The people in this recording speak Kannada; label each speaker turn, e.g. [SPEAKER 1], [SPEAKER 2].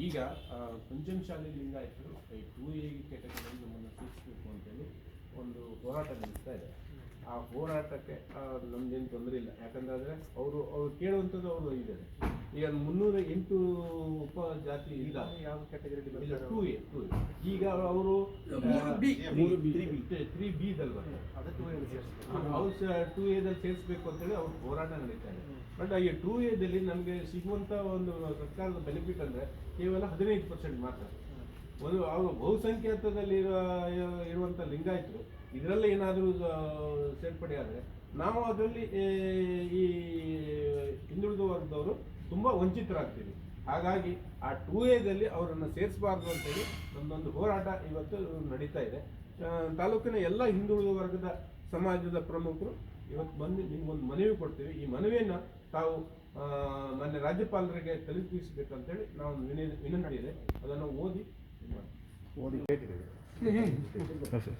[SPEAKER 1] ಈಗ ಶಾಲೆಯಿಂದ ಲಿಂಗಾಯತರು ಈ ಟೂ ಎ ಕೆಟಗರಿಯಲ್ಲಿ ನಮ್ಮನ್ನು ಸೂಚಿಸಬೇಕು ಅಂತೇಳಿ ಒಂದು ಹೋರಾಟ ನಡೆಸ್ತಾ ಇದೆ ಆ ಹೋರಾಟಕ್ಕೆ ನಮ್ದೇನು ತೊಂದರೆ ಇಲ್ಲ. ಯಾಕಂದ್ರೆ ಅವರು ಅವ್ರು ಕೇಳುವಂಥದ್ದು ಅವರು ಇದ್ದಾರೆ. ಈಗ ಮುನ್ನೂರ ಎಂಟು ಉಪ ಜಾತಿ ಇಲ್ಲ.
[SPEAKER 2] ಯಾವ ಕ್ಯಾಟಗರಿ
[SPEAKER 1] ಇಲ್ಲ ಟೂ ಎ ಟೂ ಎ ಈಗ ಅವರು ತ್ರೀ ಬಿ
[SPEAKER 2] ಅದಕ್ಕೆ
[SPEAKER 1] ಅವ್ರು ಟೂ ಎದಲ್ಲಿ ಸೇರಿಸ್ಬೇಕು ಅಂತೇಳಿ ಅವ್ರು ಹೋರಾಟ ನಡೀತಾ ಇದೆ. ಬಟ್ ಈ ಟೂ ಎದಲ್ಲಿ ನಮಗೆ ಸಿಗುವಂಥ ಒಂದು ಸರ್ಕಾರದ ಬೆನಿಫಿಟ್ ಅಂದರೆ ಕೇವಲ ಹದಿನೈದು ಪರ್ಸೆಂಟ್ ಮಾತ್ರ. ಒಂದು ಅವರು ಬಹುಸಂಖ್ಯಾತದಲ್ಲಿ ಇರುವಂತ ಲಿಂಗಾಯತರು ಇದರಲ್ಲಿ ಏನಾದರೂ ಸೇರ್ಪಡೆ ಆದರೆ ನಾವು ಅದರಲ್ಲಿ ಈ ಹಿಂದುಳಿದ ವರ್ಗದವರು ತುಂಬಾ ವಂಚಿತರಾಗ್ತೀವಿ. ಹಾಗಾಗಿ ಆ ಟೂ ಎದಲ್ಲಿ ಅವರನ್ನು ಸೇರಿಸಬಾರ್ದು ಅಂತೇಳಿ ನಮ್ಮದೊಂದು ಹೋರಾಟ ಇವತ್ತು ನಡೀತಾ ಇದೆ. ತಾಲೂಕಿನ ಎಲ್ಲ ಹಿಂದುಳಿದ ವರ್ಗದ ಸಮಾಜದ ಪ್ರಮುಖರು ಇವತ್ತು ಬಂದು ನಿಮ್ಗೊಂದು ಮನವಿ ಕೊಡ್ತೀವಿ. ಈ ಮನವಿಯನ್ನು ತಾವು ಮಾನ್ಯ ರಾಜ್ಯಪಾಲರಿಗೆ ತಲುಪಿಸಬೇಕಂತೇಳಿ ನಾವು ವಿನಂತಿ ಇದೆ. ಅದನ್ನು ಓದಿ, ಇದು ಮಾಡಿ.
[SPEAKER 3] ಓದಿ